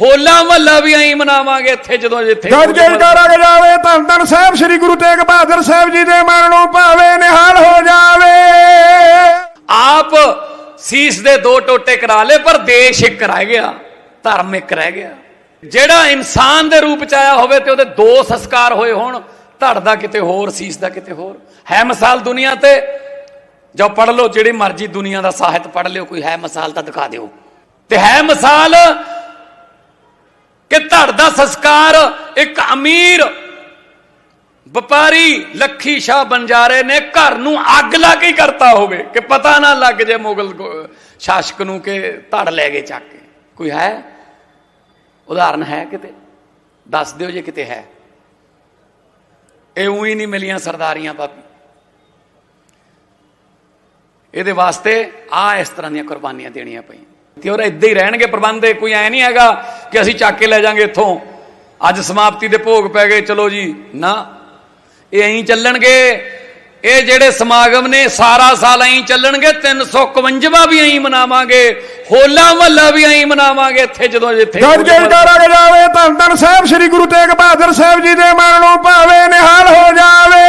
ਹੋਲਾ ਮਹੱਲਾ ਵੀ ਐਂ ਮਨਾਵਾਂਗੇ ਇੱਥੇ ਜਦੋਂ ਜਿੱਥੇ ਗੱਜ ਕੇ ਜਕਾਰਾ ਕੇ ਜਾਵੇ ਧੰਨ ਧੰਨ ਸਾਹਿਬ ਸ੍ਰੀ ਗੁਰੂ ਤੇਗ ਬਹਾਦਰ ਸਾਹਿਬ ਜੀ ਦੇ ਮਨ ਨੂੰ ਭਾਵੇ ਨਿਹਾਲ ਹੋ ਜਾਵੇ। ਆਪ ਸੀਸ ਦੇ ਦੋ ਟੋਟੇ ਕਰਾ ਲੇ ਪਰ ਦੇਸ਼ ਇੱਕ ਰਹਿ ਗਿਆ ਧਰਮ ਇੱਕ ਰਹਿ ਗਿਆ। ਜਿਹੜਾ ਇਨਸਾਨ ਦੇ ਰੂਪ ਚ ਆਇਆ ਹੋਵੇ ਤੇ ਉਹਦੇ ਦੋ ਸੰਸਕਾਰ ਹੋਏ ਹੋਣ ਧੜ ਦਾ ਕਿਤੇ ਹੋਰ ਸੀਸ ਦਾ ਕਿਤੇ ਹੋਰ। ਹੈ ਮਿਸਾਲ ਦੁਨੀਆ ਤੇ ਜੋ ਪੜ ਲਓ ਜਿਹੜੀ ਮਰਜ਼ੀ ਦੁਨੀਆ ਦਾ ਸਾਹਿਤ ਪੜ ਲਿਓ ਕੋਈ ਹੈ ਮਿਸਾਲ ਤਾਂ ਦਿਖਾ ਦਿਓ। ਤੇ ਹੈ ਮਿਸਾਲ ਕਿ ਧੜ ਦਾ ਸੰਸਕਾਰ ਇੱਕ ਅਮੀਰ ਵਪਾਰੀ ਲੱਖੀ ਸ਼ਾਹ ਬੰਜਾਰੇ ਨੇ, ਘਰ ਨੂੰ ਅੱਗ ਲਾ ਕੇ ਕਰਤਾ ਹੋਵੇ, ਕਿ ਪਤਾ ਨਾ ਲੱਗ ਜੇ ਮੁਗਲ ਸ਼ਾਸਕ ਨੂੰ ਕਿ ਧੜ ਲੈ ਗਏ ਚੱਕ ਕੇ। ਕੋਈ ਹੈ? ਉਦਾਹਰਨ ਹੈ ਕਿਤੇ? ਦੱਸ ਦਿਓ ਜੇ ਕਿਤੇ ਹੈ। ਇਹ ਉਹੀ ਨਹੀਂ ਮਿਲੀਆਂ ਸਰਦਾਰੀਆਂ ਬਾਬੀ ਇਹਦੇ ਵਾਸਤੇ ਆ ਇਸ ਤਰ੍ਹਾਂ ਦੀਆਂ ਕੁਰਬਾਨੀਆਂ ਦੇਣੀਆਂ ਪਈਆਂ। ਤੇ ਉਹ ਇਦਾਂ ਹੀ ਰਹਿਣਗੇ ਪ੍ਰਬੰਧ ਕੋਈ ਐ ਨਹੀਂ ਹੈਗਾ ਕਿ ਅਸੀਂ ਚੱਕ ਕੇ ਲੈ ਜਾਾਂਗੇ ਇੱਥੋਂ। ਅੱਜ ਸਮਾਪਤੀ ਦੇ ਭੋਗ ਪੈ ਗਏ ਚਲੋ ਜੀ ਨਾ। ਇਹ ਐਂ ਚੱਲਣਗੇ। ਇਹ ਜਿਹੜੇ ਸਮਾਗਮ ਨੇ ਸਾਰਾ ਸਾਲ ਐਂ ਚੱਲਣਗੇ 351ਵਾਂ ਵੀ ਐਂ ਮਨਾਵਾਂਗੇ ਹੋਲਾ ਮਹੱਲਾ ਵੀ ਐਂ ਮਨਾਵਾਂਗੇ ਇੱਥੇ ਜਦੋਂ ਜਿੱਥੇ ਕੇ ਜਕਾਰਾ ਜਾਵੇ ਧੰਨ ਧੰਨ ਸਾਹਿਬ ਸ੍ਰੀ ਗੁਰੂ ਤੇਗ ਬਹਾਦਰ ਸਾਹਿਬ ਜੀ ਦੇ ਮਨ ਨੂੰ ਭਾਵੇ ਨਿਹਾਲ ਹੋ ਜਾਵੇ।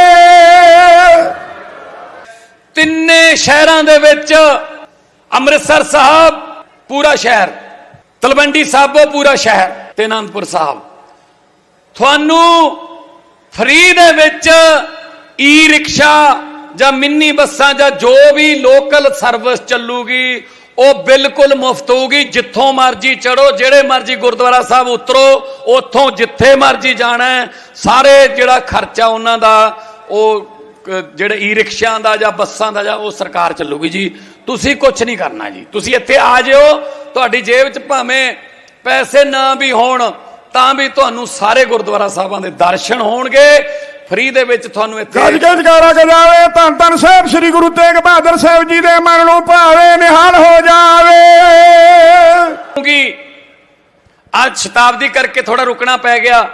ਤਿੰਨੇ ਸ਼ਹਿਰਾਂ ਦੇ ਵਿੱਚ ਅੰਮ੍ਰਿਤਸਰ ਸਾਹਿਬ ਪੂਰਾ ਸ਼ਹਿਰ। ਤਲਵੰਡੀ ਸਾਬੋ ਪੂਰਾ ਸ਼ਹਿਰ ਤੇ ਅਨੰਦਪੁਰ ਸਾਹਿਬ। ਤੁਹਾਨੂੰ ਫ੍ਰੀ ਦੇ ਵਿੱਚ ਈ ਰਿਕਸ਼ਾ ਜਾਂ ਮਿੰਨੀ ਬੱਸਾਂ ਜਾਂ ਜੋ ਵੀ ਲੋਕਲ ਸਰਵਿਸ ਚੱਲੂਗੀ, ਉਹ ਬਿਲਕੁਲ ਮੁਫਤ ਹੋਊਗੀ। ਜਿੱਥੋਂ ਮਰਜ਼ੀ ਚੜੋ ਜਿਹੜੇ ਮਰਜ਼ੀ ਗੁਰਦੁਆਰਾ ਸਾਹਿਬ ਉਤਰੋ, ਉੱਥੋਂ ਜਿੱਥੇ ਮਰਜ਼ੀ ਜਾਣਾ ਸਾਰੇ ਜਿਹੜਾ ਖਰਚਾ ਉਹਨਾਂ ਦਾ, ਉਹ ਜਿਹੜੇ ਈ ਰਿਕਸ਼ਿਆਂ ਦਾ ਜਾਂ ਬੱਸਾਂ ਦਾ ਜਾਂ ਉਹ ਸਰਕਾਰ ਚੱਲੂਗੀ ਜੀ। ਤੁਸੀਂ ਕੁਝ ਨਹੀਂ ਕਰਨਾ ਜੀ। ਤੁਸੀਂ ਇੱਥੇ ਆ ਜਿਓ ਤੁਹਾਡੀ ਜੇਬ 'ਚ ਭਾਵੇਂ ਪੈਸੇ ਨਾ ਵੀ ਹੋਣ ਤਾਂ ਵੀ ਤੁਹਾਨੂੰ ਸਾਰੇ ਗੁਰਦੁਆਰਾ ਸਾਹਿਬਾਂ ਦੇ ਦਰਸ਼ਨ ਹੋਣਗੇ। ਫ੍ਰੀ ਦੇ ਵਿੱਚ ਤੁਹਾਨੂੰ ਇੱਥੇ ਗੱਜ ਕੇ ਜਕਾਰਾ ਕੇ ਜਾਵੇ ਧੰਨ ਧੰਨ ਸਾਹਿਬ ਸ੍ਰੀ ਗੁਰੂ ਤੇਗ ਬਹਾਦਰ ਸਾਹਿਬ ਜੀ ਦੇ ਮਨ ਨੂੰ ਭਾਵੇ ਨਿਹਾਲ ਹੋ ਜਾਵੇ। ਹੋਊਗੀ ਅੱਜ ਸ਼ਤਾਬਦੀ ਕਰਕੇ ਥੋੜਾ ਰੁਕਣਾ ਪੈ ਗਿਆ।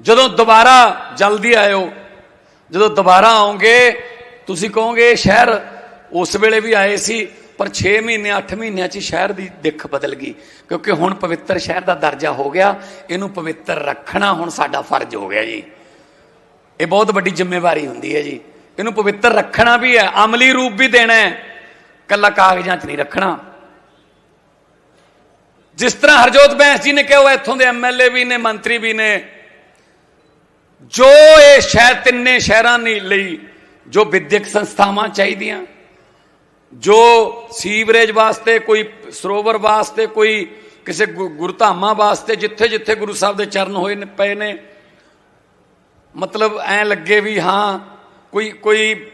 ਜਦੋਂ ਦੁਬਾਰਾ ਜਲਦੀ ਆਇਓ ਜਦੋਂ ਦੁਬਾਰਾ ਆਓਗੇ ਤੁਸੀਂ ਕਹੋਗੇ ਸ਼ਹਿਰ ਉਸ ਵੇਲੇ ਵੀ ਆਏ ਸੀ, ਪਰ 6 ਮਹੀਨੇ 8 ਮਹੀਨਿਆਂ 'ਚ ਹੀ ਸ਼ਹਿਰ ਦੀ ਦਿੱਖ ਬਦਲ ਗਈ। ਕਿਉਂਕਿ ਹੁਣ ਪਵਿੱਤਰ ਸ਼ਹਿਰ ਦਾ ਦਰਜਾ ਹੋ ਗਿਆ, ਇਹਨੂੰ ਪਵਿੱਤਰ ਰੱਖਣਾ ਹੁਣ ਸਾਡਾ ਫਰਜ਼ ਹੋ ਗਿਆ ਜੀ। ਇਹ ਬਹੁਤ ਵੱਡੀ ਜ਼ਿੰਮੇਵਾਰੀ ਹੁੰਦੀ ਹੈ ਜੀ। ਇਹਨੂੰ ਪਵਿੱਤਰ ਰੱਖਣਾ ਵੀ ਹੈ, ਅਮਲੀ ਰੂਪ ਵੀ ਦੇਣਾ ਹੈ। ਕੱਲਾ ਕਾਗਜ਼ਾਂ 'ਚ ਨਹੀਂ ਰੱਖਣਾ। ਜਿਸ ਤਰ੍ਹਾਂ ਹਰਜੋਤ ਬੈਂਸ ਜੀ ਨੇ ਕਿਹਾ, ਉਹ ਇੱਥੋਂ ਦੇ ਐਮਐਲਏ ਵੀ ਨੇ, ਮੰਤਰੀ ਵੀ ਨੇ। ਜੋ ਇਹ ਸ਼ਹਿਰ ਤਿੰਨੇ ਸ਼ਹਿਰਾਂ ਨੇ ਲਈ, ਜੋ ਵਿਦਿਅਕ ਸੰਸਥਾਵਾਂ ਚਾਹੀਦੀਆਂ ਜੋ ਸੀਵਰੇਜ ਵਾਸਤੇ, ਕੋਈ ਸਰੋਵਰ ਵਾਸਤੇ, ਕੋਈ ਕਿਸੇ ਗੁ- ਗੁਰਧਾਮਾਂ ਵਾਸਤੇ, ਜਿੱਥੇ ਜਿੱਥੇ ਗੁਰੂ ਸਾਹਿਬ ਦੇ ਚਰਨ ਹੋਏ ਨੇ, ਪਏ ਨੇ, ਮਤਲਬ ਐ ਲੱਗੇ ਵੀ ਹਾਂ, ਕੋਈ ਕੋਈ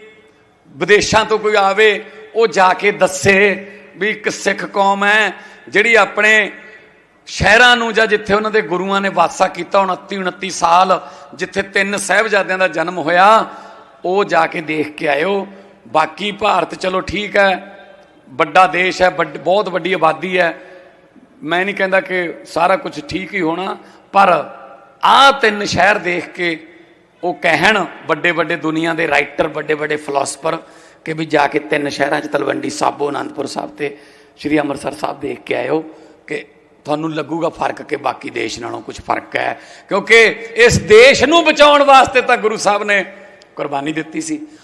ਵਿਦੇਸ਼ਾਂ ਤੋਂ ਕੋਈ ਆਵੇ, ਉਹ ਜਾ ਕੇ ਦੱਸੇ ਵੀ ਇੱਕ ਸਿੱਖ ਕੌਮ ਹੈ, ਜਿਹੜੀ ਆਪਣੇ ਸ਼ਹਿਰਾਂ ਨੂੰ ਜਾਂ ਜਿੱਥੇ ਉਹਨਾਂ ਦੇ ਗੁਰੂਆਂ ਨੇ ਵਾਸਾ ਕੀਤਾ 29 29 ਸਾਲ, ਜਿੱਥੇ ਤਿੰਨ ਸਹਿਬਜ਼ਾਦਿਆਂ ਦਾ ਜਨਮ ਹੋਇਆ, ਉਹ ਜਾ ਕੇ ਦੇਖ ਕੇ ਆਇਓ। ਬਾਕੀ ਭਾਰਤ ਚਲੋ ਠੀਕ ਹੈ, ਵੱਡਾ ਦੇਸ਼ ਹੈ, ਵੱਡ- ਬਹੁਤ ਵੱਡੀ ਆਬਾਦੀ ਹੈ। ਮੈਂ ਨਹੀਂ ਕਹਿੰਦਾ ਕਿ ਸਾਰਾ ਕੁਝ ਠੀਕ ਹੀ ਹੋਣਾ, ਪਰ ਆਹ ਤਿੰਨ ਸ਼ਹਿਰ ਦੇਖ ਕੇ ਉਹ ਕਹਿਣ ਵੱਡੇ ਵੱਡੇ ਦੁਨੀਆ ਦੇ ਰਾਈਟਰ, ਵੱਡੇ ਵੱਡੇ ਫਿਲਾਸਫਰ ਕਿ ਵੀ ਜਾ ਕੇ ਤਿੰਨ ਸ਼ਹਿਰਾਂ 'ਚ ਤਲਵੰਡੀ ਸਾਬੋ ਆਨੰਦਪੁਰ ਸਾਹਿਬ ਤੇ ਸ੍ਰੀ ਅੰਮ੍ਰਿਤਸਰ ਸਾਹਿਬ ਦੇਖ ਕੇ ਆਇਓ ਕਿ ਤੁਹਾਨੂੰ ਲੱਗੂਗਾ ਫ਼ਰਕ ਕਿ ਬਾਕੀ ਦੇਸ਼ ਨਾਲੋਂ ਕੁਝ ਫ਼ਰਕ ਹੈ। ਕਿਉਂਕਿ ਇਸ ਦੇਸ਼ ਨੂੰ ਬਚਾਉਣ ਵਾਸਤੇ ਤਾਂ ਗੁਰੂ ਸਾਹਿਬ ਨੇ ਕੁਰਬਾਨੀ ਦਿੱਤੀ ਸੀ।